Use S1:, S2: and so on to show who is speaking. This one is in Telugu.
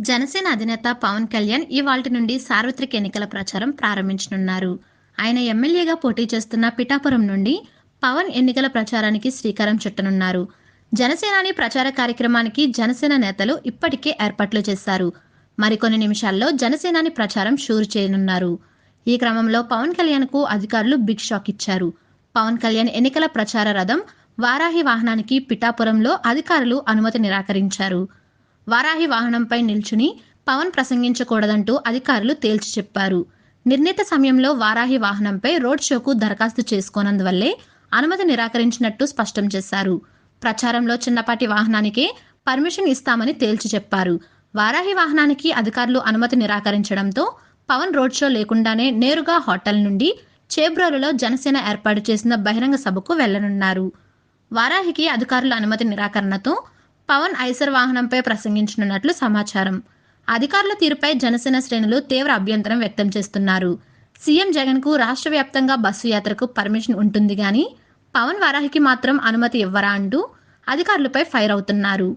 S1: జనసేన అధినేత పవన్ కళ్యాణ్ ఇవాల్టి నుండి సార్వత్రిక ఎన్నికల ప్రచారం ప్రారంభించనున్నారు. ఆయన ఎమ్మెల్యేగా పోటీ చేస్తున్న పిఠాపురం నుండి పవన్ ఎన్నికల ప్రచారానికి శ్రీకారం చుట్టనున్నారు. జనసేనాని ప్రచార కార్యక్రమానికి జనసేన నేతలు ఇప్పటికే ఏర్పాట్లు చేశారు. మరికొన్ని నిమిషాల్లో జనసేనాని ప్రచారం షూరు చేయనున్నారు. ఈ క్రమంలో పవన్ కళ్యాణ్కు అధికారులు బిగ్ షాక్ ఇచ్చారు. పవన్ కళ్యాణ్ ఎన్నికల ప్రచార రథం వారాహి వాహనానికి పిఠాపురంలో అధికారులు అనుమతి నిరాకరించారు. వారాహి వాహనంపై నిల్చుని పవన్ ప్రసంగించకూడదంటూ అధికారులు తేల్చి చెప్పారు. నిర్ణీత సమయంలో వారాహి వాహనంపై రోడ్ షోకు దరఖాస్తు చేసుకోనందువల్లే అనుమతి నిరాకరించినట్టు స్పష్టం చేశారు. ప్రచారంలో చిన్నపాటి వాహనానికే పర్మిషన్ ఇస్తామని తేల్చి చెప్పారు. వారాహి వాహనానికి అధికారులు అనుమతి నిరాకరించడంతో పవన్ రోడ్ షో లేకుండానే నేరుగా హోటల్ నుండి చేబ్రోలులో జనసేన ఏర్పాటు చేసిన బహిరంగ సభకు వెళ్ళనున్నారు. వారాహికి అధికారుల అనుమతి నిరాకరణతో పవన్ ఐసర్ వాహనంపై ప్రసంగించనున్నట్లు సమాచారం. అధికారుల తీరుపై జనసేన శ్రేణులు తీవ్ర అభ్యంతరం వ్యక్తం చేస్తున్నారు. సీఎం జగన్కు రాష్ట్ర వ్యాప్తంగా బస్సు యాత్రకు పర్మిషన్ ఉంటుంది కానీ పవన్ వరాహికి మాత్రం అనుమతి ఇవ్వరా అంటూ అధికారులపై ఫైర్ అవుతున్నారు.